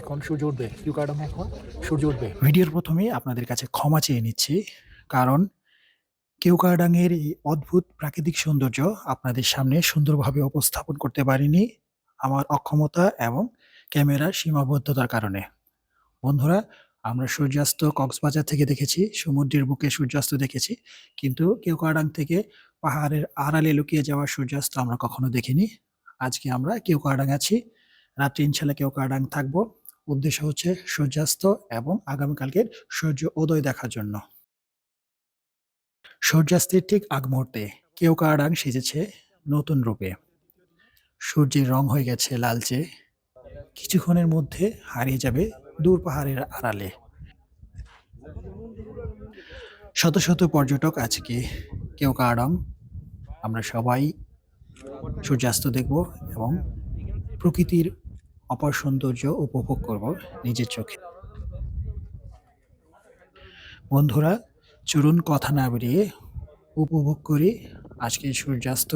এখন সূর্য উঠবে। কিউকারডং এখন? সূর্য উঠবে। ভিডিওর প্রথমেই আপনাদের কাছে ক্ষমা চেয়ে নিচ্ছি, কারণ কেউকাডাংয়ের এই অদ্ভুত প্রাকৃতিক সৌন্দর্য আপনাদের সামনে সুন্দরভাবে উপস্থাপন করতে পারিনি আমার অক্ষমতা এবং ক্যামেরার সীমাবদ্ধতার কারণে। বন্ধুরা, আমরা সূর্যাস্ত কক্সবাজার থেকে দেখেছি, সমুদ্রের বুকে সূর্যাস্ত দেখেছি, কিন্তু কেউকাডাং থেকে পাহাড়ের আড়ালে লুকিয়ে যাওয়া সূর্যাস্ত আমরা কখনো দেখিনি। আজকে আমরা কেউকাডাং আছি রাত্রি ইনশাল্লাহ কেউ কেউকাডাং থাকব। উদ্দেশ্য হচ্ছে সূর্যাস্ত এবং আগামীকালকের সূর্য উদয় দেখার জন্য। সূর্যাস্তের ঠিক আগ মুহূর্তে কেউ কেওকাডাং সেজেছে নতুন রূপে। সূর্যের রং হয়ে গেছে লালচে। কিছুক্ষণের মধ্যে হারিয়ে যাবে দূর পাহাড়ের আড়ালে। শত শত পর্যটক আজকে কেউ কেওকাডং আমরা সবাই সূর্যাস্ত দেখব এবং প্রকৃতির অপার সৌন্দর্য উপভোগ করব নিজের চোখে। বন্ধুরা, চলুন কথা না বেরিয়ে উপভোগ করি আজকে সূর্যাস্ত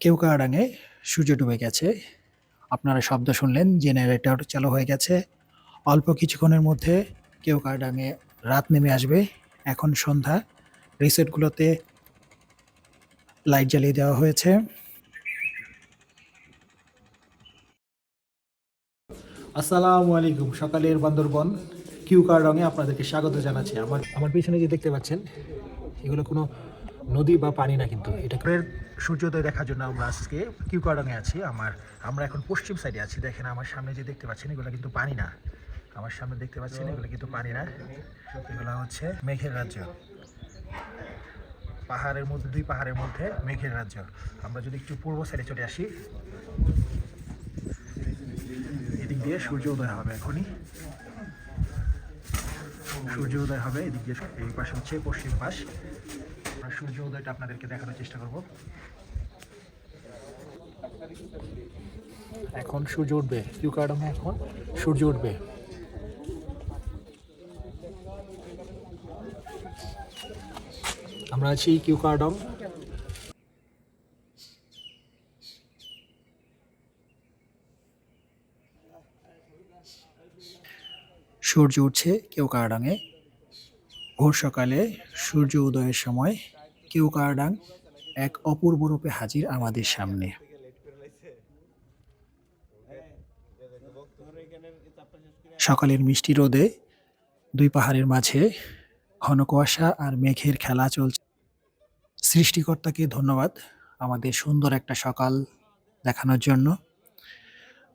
কেউকাডাঙে সূর্য ডুবে গেছে? আপনারা শব্দ শুনলেন জেনারেটর চালু হয়ে গেছে। অল্প কিছুক্ষণের মধ্যে কেউ কেউকাডাঙে রাত নেমে আসবে। এখন সন্ধ্যা। রিসেটগুলোতে লাইট জ্বালিয়ে দেওয়া হয়েছে। আসসালামু আলাইকুম, সকালের বান্দরবন। কিউকারডংয়ে আপনাদেরকে স্বাগত জানাচ্ছি। আমার আমার পিছনে যে দেখতে পাচ্ছেন, এগুলো কোনো নদী বা পানি না কিন্তু। এটা করে সূর্যোদয় দেখার জন্য আমরা আজকে কিউকারডংয়ে আছি। আমার, আমরা এখন পশ্চিম সাইডে আছি। দেখেন আমার সামনে যে দেখতে পাচ্ছেন, এগুলো কিন্তু পানি না। আমার সামনে দেখতে পাচ্ছেন, এগুলো কিন্তু পানি না। এগুলো হচ্ছে মেঘের রাজ্য। পাহাড়ের মধ্যে, দুই পাহাড়ের মধ্যে মেঘের রাজ্য। আমরা যদি একটু পূর্ব সাইডে চলে আসি। এদিক দিয়ে সূর্য উদয় হবে এখনই। সূর্য উদয় হবে, এদিক এই পাশে হচ্ছে পশ্চিম পাশ। আমরা সূর্য উদয়টা আপনাদেরকে দেখানোর চেষ্টা করব। এখন সূর্য উঠবে। কিউকার্ডমে এখন। সূর্য উঠবে। আমরা আছি কিউকার্ডম সূর্য উঠছে কেউকাডাঙে ভোর সকালে সূর্য উদয়ের সময় কেউকাডাং এক অপূর্ব রূপে হাজির আমাদের সামনে। সকালের মিষ্টি রোদে দুই পাহাড়ের মাঝে ঘন কুয়াশা আর মেঘের খেলা চলছে। সৃষ্টিকর্তাকে ধন্যবাদ আমাদের সুন্দর একটা সকাল দেখানোর জন্য।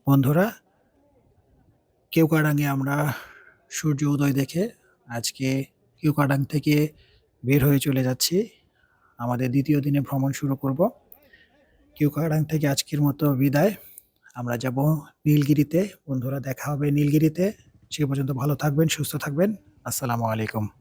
বন্ধুরা, কেউ কেউকাডাঙে আমরা সূর্য উদয় দেখে আজকে কিউকাডাং থেকে বের হয়ে চলে যাচ্ছি। আমাদের দ্বিতীয় দিনে ভ্রমণ শুরু করব। কিউকাডাং থেকে আজকের মতো বিদায়। আমরা যাব নীলগিরিতে। বন্ধুরা, দেখা হবে নীলগিরিতে। সে পর্যন্ত ভালো থাকবেন, সুস্থ থাকবেন। আসসালামু আলাইকুম।